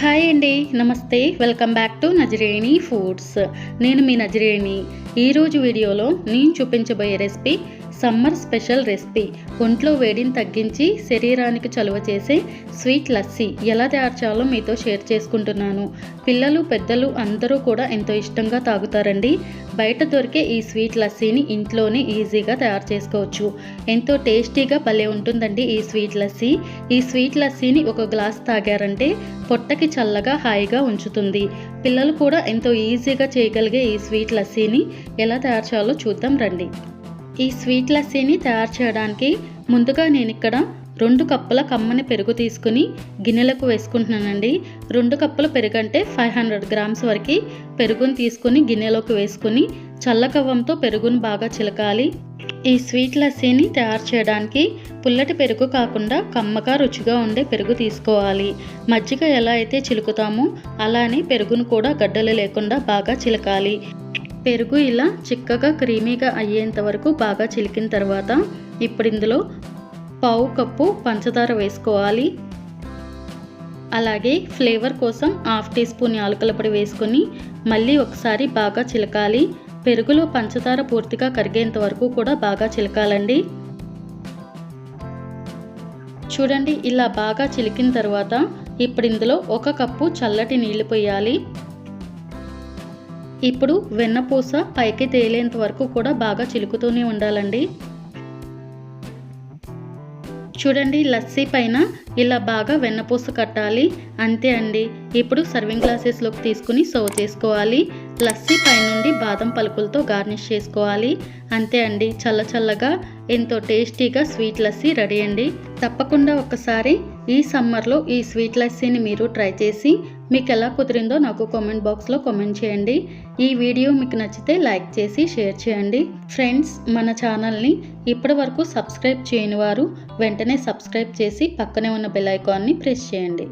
Hi అండి నమస్తే. Welcome back to Nazareni foods. నేను మీ నజరేణి. ఈరోజు వీడియోలో నేను చూపించబోయే రెసిపీ సమ్మర్ స్పెషల్ రెసిపీ. ఒంట్లో వేడిని తగ్గించి శరీరానికి చలువ చేసే స్వీట్ లస్సీ ఎలా తయారు చేయాలో మీతో షేర్ చేసుకుంటున్నాను. పిల్లలు పెద్దలు అందరూ కూడా ఎంతో ఇష్టంగా తాగుతారండి. బయట దొరికే ఈ స్వీట్ లస్సీని ఇంట్లోనే ఈజీగా తయారు చేసుకోవచ్చు. ఎంతో టేస్టీగా భలే ఉంటుందండి ఈ స్వీట్ లస్సీ. ఈ స్వీట్ లస్సీని ఒక గ్లాస్ తాగారంటే పొట్టకి చల్లగా హాయిగా ఉంచుతుంది. పిల్లలు కూడా ఎంతో ఈజీగా చేయగలిగే ఈ స్వీట్ లస్సీని ఎలా తయారు చేయాలో చూద్దాం రండి. ఈ స్వీట్ లస్సీని తయారు చేయడానికి ముందుగా నేను ఇక్కడ రెండు కప్పుల కమ్మని పెరుగు తీసుకుని గిన్నెలకు వేసుకుంటున్నానండి. రెండు కప్పుల పెరుగు అంటే ఫైవ్ హండ్రెడ్ గ్రామ్స్ వరకు పెరుగును తీసుకుని గిన్నెలోకి వేసుకుని చల్లకవ్వంతో పెరుగును బాగా చిలకాలి. ఈ స్వీట్ లస్సీని తయారు చేయడానికి పుల్లటి పెరుగు కాకుండా కమ్మగా రుచిగా ఉండే పెరుగు తీసుకోవాలి. మజ్జిగ ఎలా అయితే చిలుకుతామో అలానే పెరుగును కూడా గడ్డలు లేకుండా బాగా చిలకాలి. పెరుగు ఇలా చిక్కగా క్రీమీగా అయ్యేంత వరకు బాగా చిలికిన తర్వాత ఇప్పుడు ఇందులో పావు కప్పు పంచదార వేసుకోవాలి. అలాగే ఫ్లేవర్ కోసం హాఫ్ టీ స్పూన్ యాలకుల పొడి వేసుకొని మళ్ళీ ఒకసారి బాగా చిలకాలి. పెరుగులో పంచదార పూర్తిగా కరిగేంత వరకు కూడా బాగా చిలకాలండి. చూడండి ఇలా బాగా చిలికిన తర్వాత ఇప్పుడు ఇందులో ఒక కప్పు చల్లటి నీళ్ళు పోయాలి. ఇప్పుడు వెన్నపూస పైకి తేలేంత వరకు కూడా బాగా చిలుకుతూనే ఉండాలండి. చూడండి లస్సీ పైన ఇలా బాగా వెన్నపూస కట్టాలి. అంతే అండి. ఇప్పుడు సర్వింగ్ గ్లాసెస్లోకి తీసుకుని సర్వ్ చేసుకోవాలి. లస్సీ పైనుండి బాదం పలుకులతో గార్నిష్ చేసుకోవాలి. అంతే అండి. చల్ల చల్లగా ఎంతో టేస్టీగా స్వీట్ లస్సీ రెడీ అండి. తప్పకుండా ఒకసారి ఈ సమ్మర్లో ఈ స్వీట్ లస్సీని మీరు ట్రై చేసి మీకు ఎలా కుదిరిందో నాకు కామెంట్ బాక్స్లో కామెంట్ చేయండి. ఈ వీడియో మీకు నచ్చితే లైక్ చేసి షేర్ చేయండి. ఫ్రెండ్స్ మన ఛానల్ని ఇప్పటి వరకు సబ్స్క్రైబ్ చేయని వారు వెంటనే సబ్స్క్రైబ్ చేసి పక్కనే ఉన్న బెల్ ఐకాన్ని ప్రెస్ చేయండి.